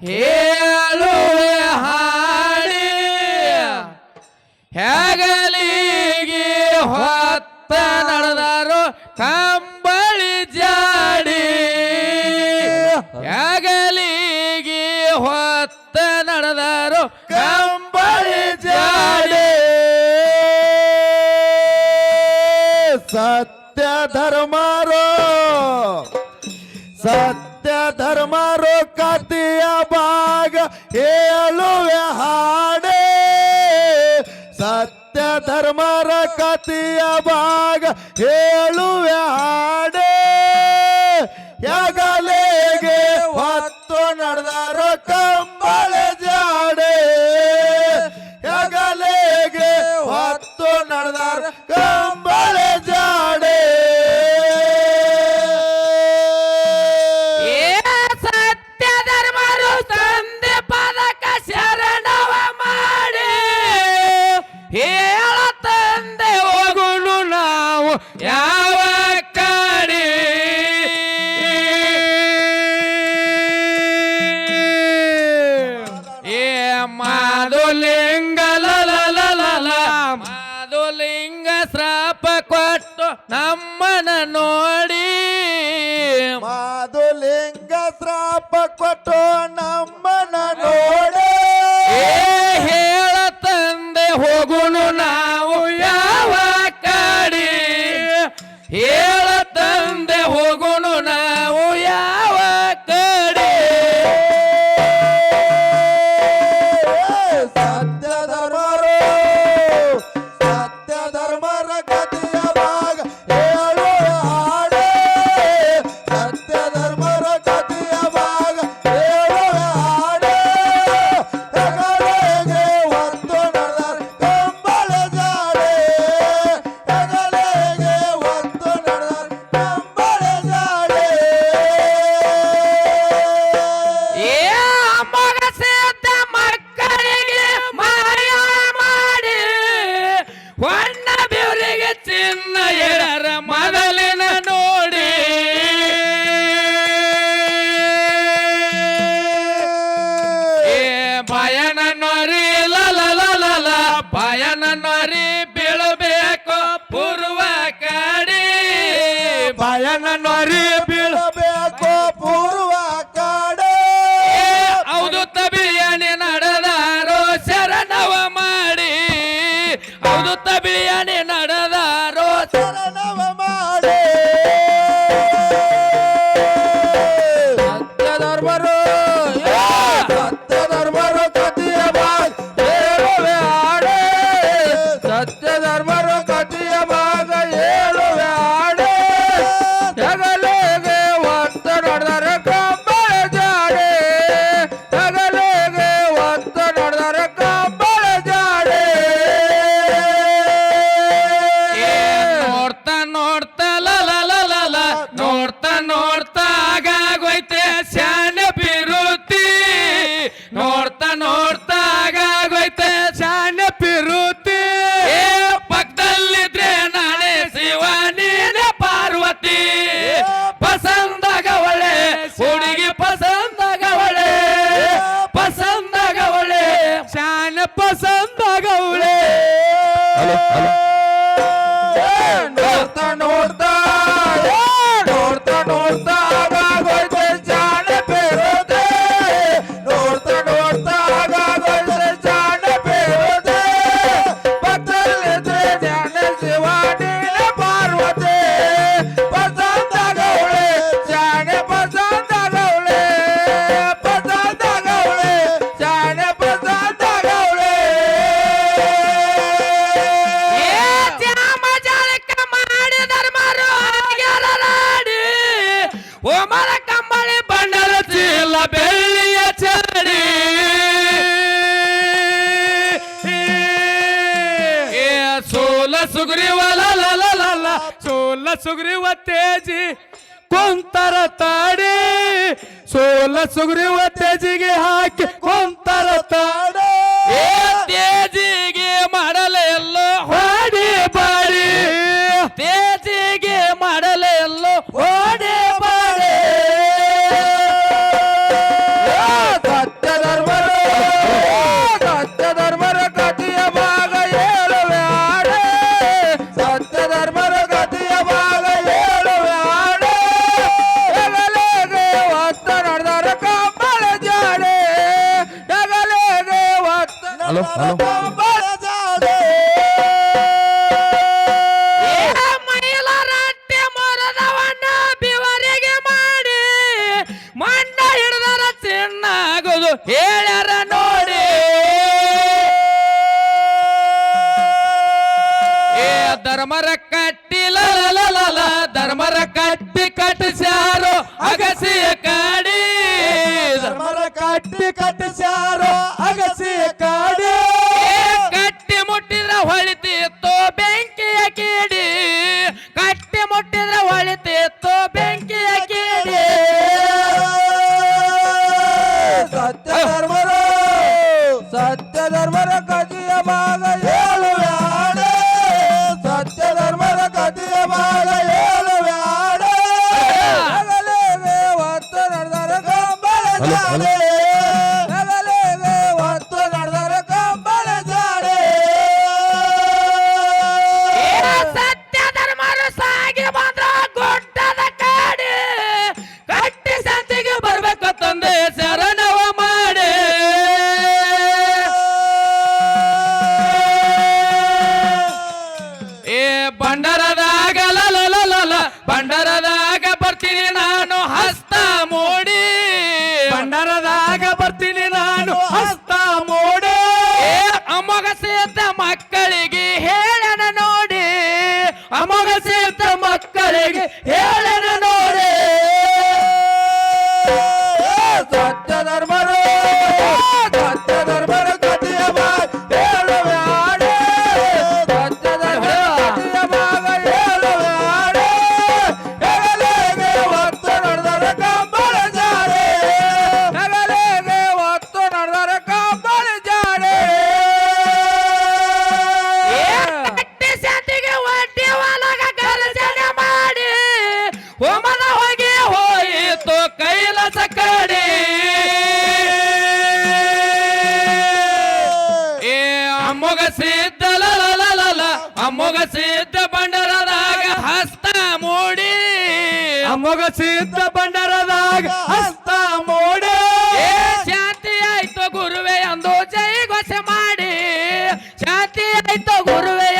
ಹೇಳು ಹಾಡಿ. ಹೇಗಲಿಗೆ ಹೊತ್ತ ನಡೆದರು ಕಂಬಳಿ ಜಾಡಿ. ಹೇಗಲಿಗೆ ಹೊತ್ತ ನಡೆದರು ಕಂಬಳಿ ಜಾಡಿ. ಸತ್ಯ ಧರ್ಮಾರೋ, ಸತ್ಯ धर्म रोकतिया बाग. हेलो हाड़े. सत्या धर्म रोकतिया बाग. हेलो हाड़े. ನಿನ್ನ ನೋಡಿ. ಮಾಧುಲಿಂಗ ಶ್ರಾಪ ಕೊಟ್ಟು ನಮ್ಮನ ನೋಡಿ. ಹೇಳ ತಂದೆ ಹೋಗುನು ನಾವು ಯಾವ ಕಡಿ? ಹೇ ಪೂರ್ವ ಸುಗ್ರೀವ ಲಲ ಸೋಲ ಸುಗ್ರೀವ ತೇಜಿ ಕೊಂತರ ತಾಡಿ. ಸೋಲ ಸುಗ್ರೀವ ತೇಜಿಗೆ ಹಾಕಿ ಕೊಂತರ ತಾಡಿ. ತೇಜಿಗೆ ಮಾಡಲ ಎಲ್ಲೋ ಹೊಡಿ ಬಾಡಿ. ತೇಜಿಗೆ ಮಾಡಲ ಎಲ್ಲೋ ಹಲೋ ಹಲೋ. ಹೇಳ್ಯಾರ ನೋಡಿ. ಏ ಧರ್ಮರ ಕಟ್ಟಿಲ ಧರ್ಮರ ಕಟ್ಟಿ ಕಟ್ಟಿಸ್ಯಾರು ಅಗಸಿಯ ಕಾಡಿ. ಧರ್ಮರ ಕಟ್ಟಿ ಕಟ್ಟಿಸ್ಯಾರೋ ಅಗಸಿ ಕಾಡಿ. ಕಟ್ಟಿ ಮುಟ್ಟಿದ್ರ ಹೊಳಿತಿತ್ತು ಬೆಂಕಿ ಬಂಡರದ ನಮಗ ಸೇತ ಮಕ್ಕಳಿಗೆ ಹೇಳ ಅಮ್ಮಗ ಸಿದ್ಧ ಅಮ್ಮಗ ಅಮ್ಮೊಗ ಬಂಡರದಾಗ ಹಸ್ತ ಮೂಡಿ. ಅಮ್ಮಗ ಸಿದ್ದ ಬಂಡರದಾಗ ಹಸ್ತ ಮೂಡಿ. ಶಾಂತಿ ಆಯ್ತು ಗುರುವೆ ಅಂದು ಜೈ ಮಾಡಿ. ಶಾಂತಿ ಆಯ್ತು ಗುರುವೆ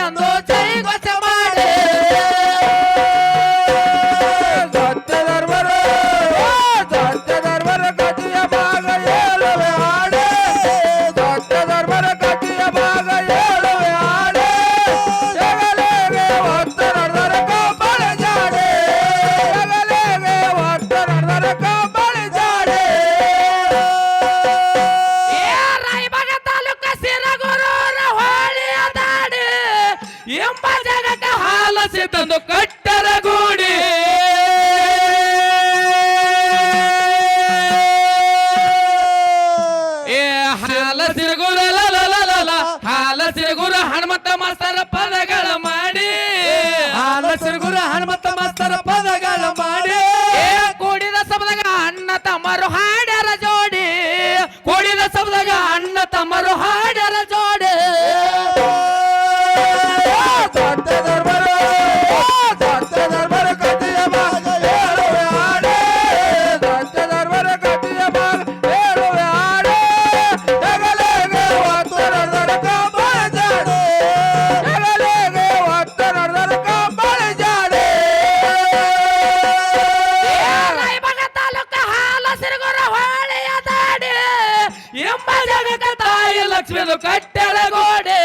ಹಾಲ ಸಿರಗುರ ಹಾಲ ಸಿರಗುರ ಹನುಮಂತ ಮಾಸ್ತರ ಪದಗಳ ತಾಯಿ ಲಕ್ಷ್ಮೀನು ಕಟ್ಟೆಳ ಗೋಡೆ.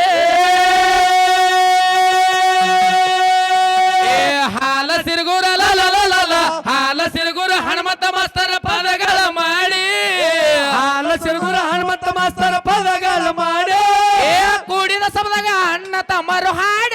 ಹಾಲ ಸಿರುಗುರ ಲಲ ಹಾಲ ಸಿರುಗುರ ಹನುಮಂತ ಮಾಸ್ತರ ಪದಗಳ ಮಾಡಿ. ಹಾಲ ಸಿರುಗುರ ಹನುಮಂತ ಮಾಸ್ತರ ಪದಗಳ ಮಾಡಿ. ಕೂಡಿದ ಸಮದಾಗ ಅಣ್ಣ ತಮ್ಮರು ಹಾಡಿ.